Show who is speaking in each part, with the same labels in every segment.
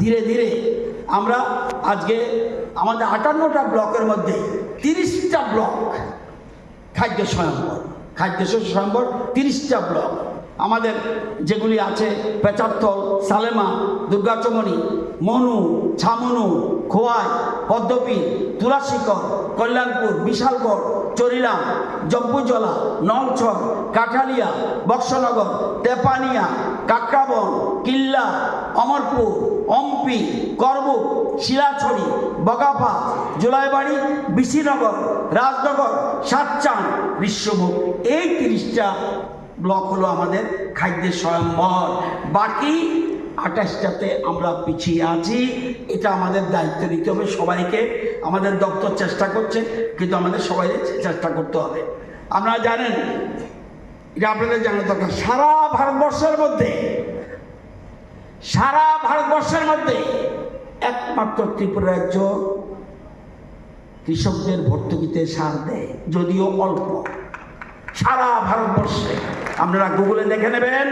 Speaker 1: ধীরে ধীরে আমরা আজকে আমাদের আটান্নটা ব্লকের মধ্যে তিরিশটা ব্লক খাদ্য স্বয়ম্বর খাদ্য স্বয়ম্বর তিরিশটা ব্লক। আমাদের যেগুলি আছে পেচারথল সালেমা, দুর্গাচমনি, মনু, ছামনু, খোয়াই, পদ্মপি তুলাশিকর কল্যাণপুর, বিশালগড়, চরিরাম জব্বুজলা নলছর, কাঠালিয়া, বক্সনগর, তেপানিয়া কাকরাবন, কিল্লা, অমরপুর, অম্পি করব শিলাছড়ি, বগাফা, জুলাইবাড়ি বিশিনগর রাজনগর, সাতচান বিশ্বমুখ এই তিরিশটা ব্লক হলো আমাদের খাদ্যের স্বয়ম্বর। বাকি আঠাশটাতে আমরা পিছিয়ে আছি। এটা আমাদের দায়িত্ব নিতে হবে সবাইকে। আমাদের দপ্তর চেষ্টা করছে, কিন্তু আমাদের সবাই চেষ্টা করতে হবে। আপনারা জানেন এটা আপনাদের জানা দরকার। সারা ভারতবর্ষের মধ্যে, সারা ভারতবর্ষের মধ্যে একমাত্র ত্রিপুরা রাজ্য কৃষকদের ভর্তুকিতে সার দেয়, যদিও অল্প। সারা ভারতবর্ষে। আপনারা গুগলে দেখে নেবেন,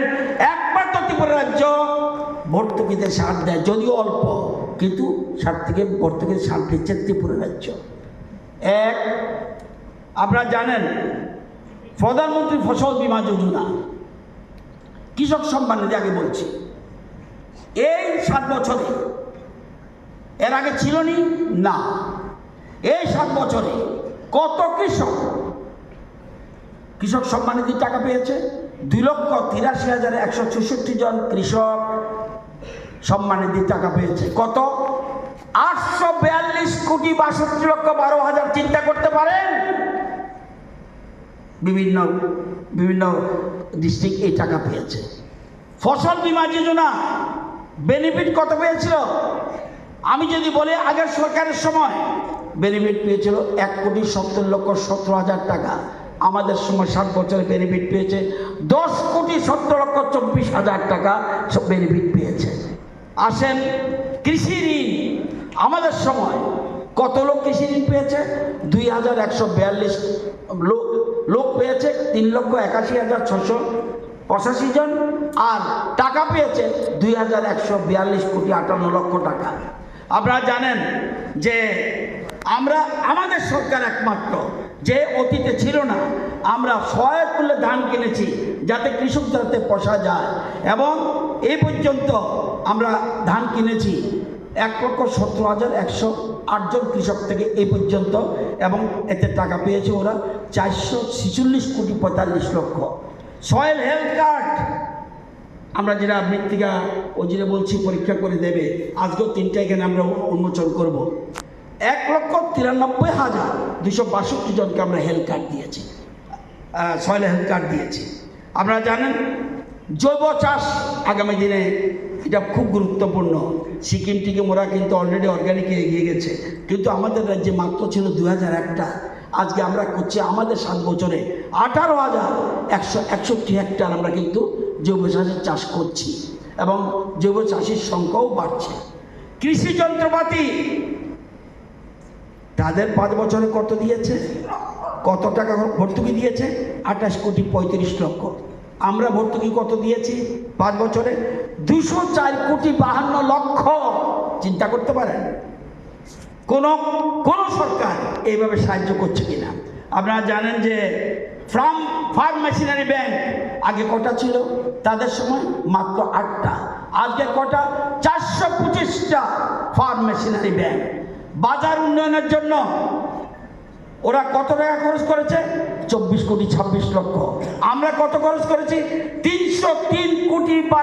Speaker 1: একমাত্র ত্রিপুরা রাজ্য ভর্তুকিতে সার দেয়, যদিও অল্প, কিন্তু সার থেকে ভর্তুকিতে সার দিচ্ছে ত্রিপুরা রাজ্য। এক, আপনারা জানেন প্রধানমন্ত্রী ফসল বীমা যোজনা। কৃষক সম্মান নিধি আগে বলছি। এই সাত বছরে, এর আগে ছিল নি। না এই সাত বছরে কত কৃষক কৃষক সম্মান নিধির টাকা পেয়েছে? দুই লক্ষ তিরাশি হাজার একশো চৌষট্টি জন কৃষক সম্মান নিধির টাকা পেয়েছে। কত? আটশো বিয়াল্লিশ কোটি বাষট্টি লক্ষ বারো হাজার চিন্তা করতে পারেন বিভিন্ন বিভিন্ন ডিস্ট্রিক্ট এই টাকা পেয়েছে। ফসল বীমা যোজনা বেনিফিট কত পেয়েছিল? আমি যদি বলি, আগের সরকারের সময় বেনিফিট পেয়েছিল এক কোটি সত্তর লক্ষ সতেরো হাজার টাকা। আমাদের সময় ষাট বছরে বেনিফিট পেয়েছে দশ কোটি সত্তর লক্ষ চব্বিশ হাজার টাকা সব বেনিফিট পেয়েছে। আসেন কৃষি ঋণ। আমাদের সময় কত লোক কৃষি ঋণ পেয়েছে? দুই হাজার একশো বিয়াল্লিশ লোক তিন লক্ষ একাশি হাজার ছশো পঁচাশি জন আর টাকা পেয়েছে দুই হাজার একশো বিয়াল্লিশ কোটি আটান্ন লক্ষ টাকা। আপনারা জানেন যে আমরা, আমাদের সরকার একমাত্র, যে অতীতে ছিল না, আমরা সহায়ক মূল্যে ধান কিনেছি যাতে কৃষক যাতে পোষা যায় এবং এই পর্যন্ত আমরা ধান কিনেছি। এক লক্ষ সতেরো হাজার একশো আটজন কৃষক থেকে এই পর্যন্ত এবং এতে টাকা পেয়েছে ওরা চারশো ছেচল্লিশ কোটি পঁয়তাল্লিশ লক্ষ। Soil health card. আমরা যেটা মৃত্তিকা ও যেটা বলছি, পরীক্ষা করে দেবে। আজকেও তিনটা এখানে আমরা উন্মোচন করব। এক লক্ষ তিরানব্বই হাজার দুশো বাষট্টি জনকে আমরা হেলথ কার্ড দিয়েছি। সয়েল হেলথ কার্ড দিয়েছি। আপনারা জানেন, জৈব চাষ আগামী দিনে এটা খুব গুরুত্বপূর্ণ। সিকিম থেকে ওরা কিন্তু অলরেডি অর্গানিকে এগিয়ে গেছে। কিন্তু আমাদের রাজ্যে মাত্র ছিল দু হাজার একটা। আজকে আমরা করছি আমাদের সাত বছরে আঠারো হাজার একশো একষট্টি হেক্টর আমরা কিন্তু জৈব চাষের চাষ করছি এবং জৈব চাষির সংখ্যাও বাড়ছে। কৃষি যন্ত্রপাতি তাদের পাঁচ বছরে কত দিয়েছে? কত টাকা ভর্তুকি দিয়েছে? আঠাশ কোটি পঁয়ত্রিশ লক্ষ। আমরা ভর্তুকি কত দিয়েছি? পাঁচ বছরে দুশো চার কোটি বাহান্ন লক্ষ। চিন্তা করতে পারেন? কোন কোন সরকার এইভাবে সাহায্য করছে কিনা? আপনারা জানেন যে ফার্ম ফার্ম মেশিনারি ব্যাংক আগে কটা ছিল? তাদের সময় মাত্র আটটা। আজকে কটা? চারশো পঁচিশটা ফার্ম মেশিনারি ব্যাংক। বাজার উন্নয়নের জন্য ওরা কত টাকা খরচ করেছে? চব্বিশ কোটি ছাব্বিশ লক্ষ। আমরা কত খরচ করেছি? তিনশো তিন কোটি বা